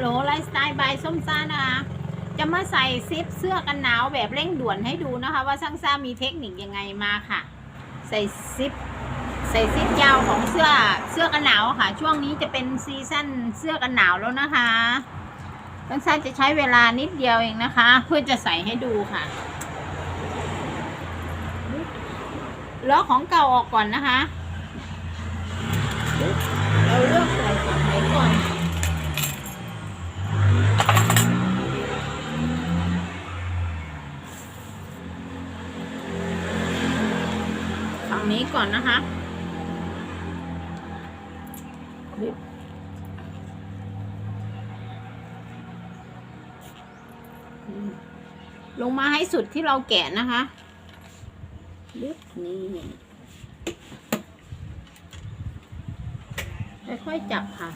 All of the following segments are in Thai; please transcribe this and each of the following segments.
โหลไลฟ์สไตล์บายส้มซ่านะคะจะมาใส่ซิปเสื้อกันหนาวแบบเร่งด่วนให้ดูนะคะ ว่าช่างซ่ามีเทคนิคยังไงมาค่ะ ใส่ซิปใส่ซิปยาวของเสื้อเสื้อกันหนาวค่ะ ช่วงนี้จะเป็นซีซั่นเสื้อกันหนาวแล้วนะคะช่างซ่าจะใช้เวลานิดเดียวเองนะคะ เพื่อจะใส่ให้ดูค่ะล้อของเก่าออกก่อนนะคะ เราเลือกใส่ฝั่งไหนก่อน งนี้ก่อนนะคะลงมาให้สุดที่เราแกะนะคะลึกนี่ค่อยๆจับค่ะ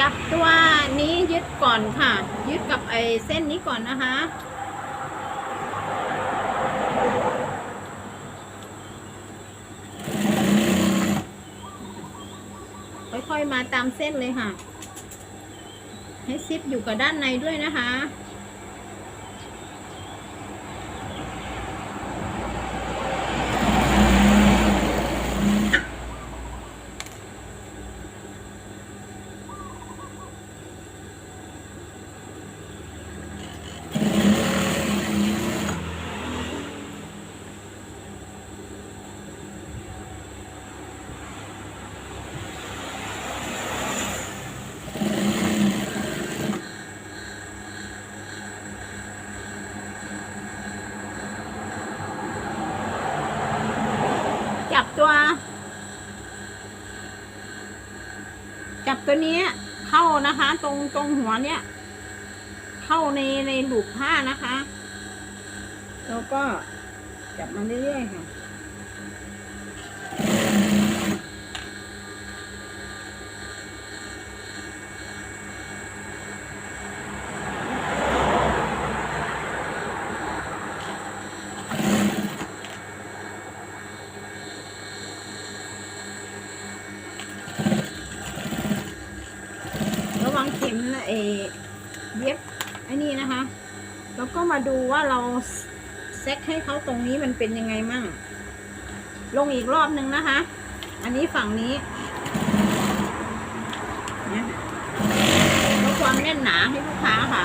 จับตัวนี้ยึ ดก่อนค่ะ ยึดกับไอ้เส้นนี้ก่อนนะคะ ค่อยๆมาตามเส้นเลยค่ะ ให้ซิปอยู่กับด้านในด้วยนะคะ จับตัว จับ ตัวนี้เข้านะคะ ตรงตรงหัวเนี้ยเข้าในในหลูกผ้านะคะ แล้วก็จับมันเรื่อยๆค่ะ ระวัง เอเย็บไอ้นี่นะคะ แล้วก็มาดูว่าเราเซ็ตให้เขาตรงนี้มันเป็นยังไงมั่ง ลงอีกรอบนึงนะคะ อันนี้ฝั่งนี้เนี่ยลดความแน่นหนาให้ลูกค้าค่ะ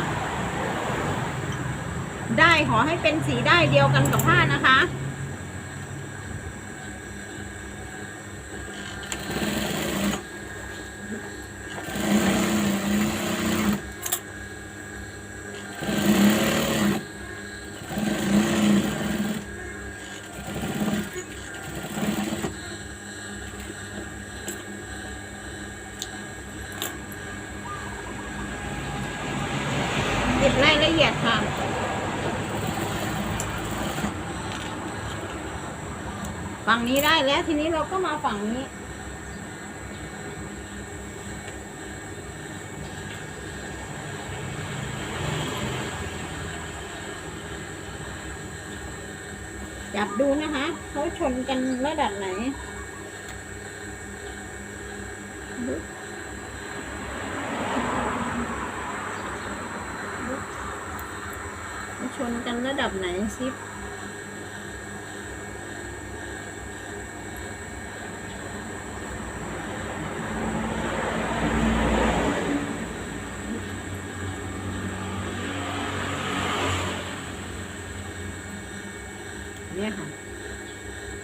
ได้ขอให้เป็นสีได้เดียวกันกับผ้านะคะ เก็บรายละเอียดค่ะ ฝั่งนี้ได้แล้วทีนี้เราก็มาฝั่งนี้ จับดูนะคะเขาชนกันระดับไหนชนกันระดับไหนซิปเนี่ยค่ะ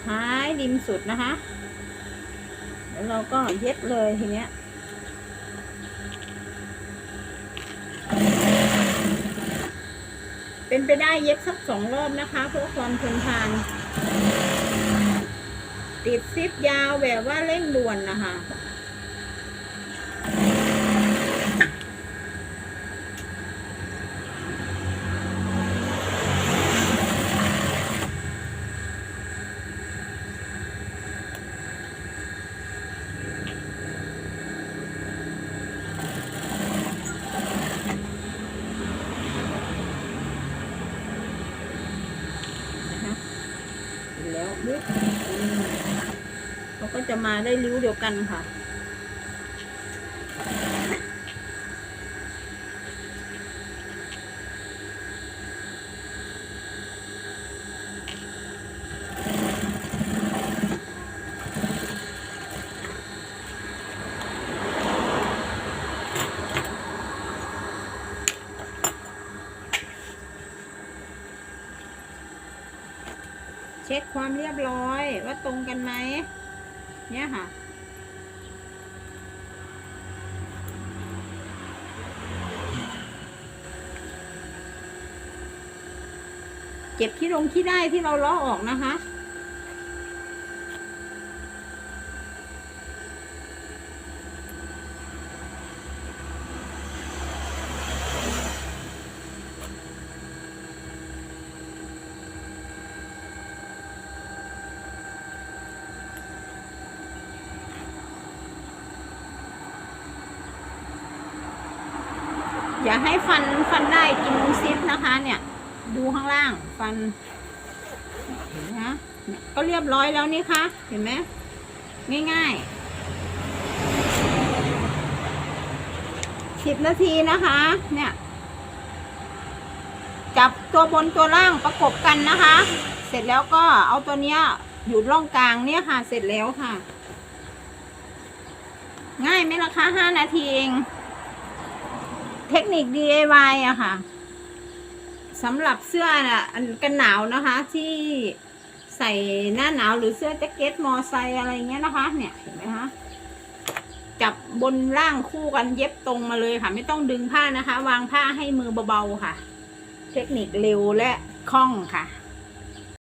ท้ายริ มสุดนะคะ แล้วเราก็เย็บเลยทีเนี้ยเป็นไปได้เย็บสักสองรอบนะคะ เพื่อความทนทาน ติดซิปยาวแบบว่าเร่งด่วนนะคะ อยู่แล้วเขาก็จะมาได้ริ้วเดียวกันค่ะ เช็คความเรียบร้อยว่าตรงกันไหมเนี่ยค่ะเก็บที่ลงที่ได้ที่เราล้อออกนะคะ อย่าให้ฟันฟันได้กินซิปนะคะเนี่ย ดูข้างล่างฟันเห็นไหมคะก็เรียบร้อยแล้วนี่คะเห็นไหมง่ายๆสิบนาทีนะคะ เนี่ย จับตัวบนตัวล่างประกบกันนะคะ เสร็จแล้วก็เอาตัวเนี้ยอยู่ร่องกลางเนี่ยค่ะ เสร็จแล้วค่ะ ง่ายไหมล่ะคะห้านาทีเอง เทคนิค DIY อะค่ะสำหรับเสื้อน่ะอันกันหนาวนะคะ ที่ใส่หน้าหนาวหรือเสื้อแจ็คเก็ตมอไซอะไรเงี้ยนะคะ เนี่ยเห็นไหมคะจับบนล่างคู่กันเย็บตรงมาเลยค่ะ ไม่ต้องดึงผ้านะคะ วางผ้าให้มือเบาๆค่ะ เทคนิคเร็วและคล่องค่ะ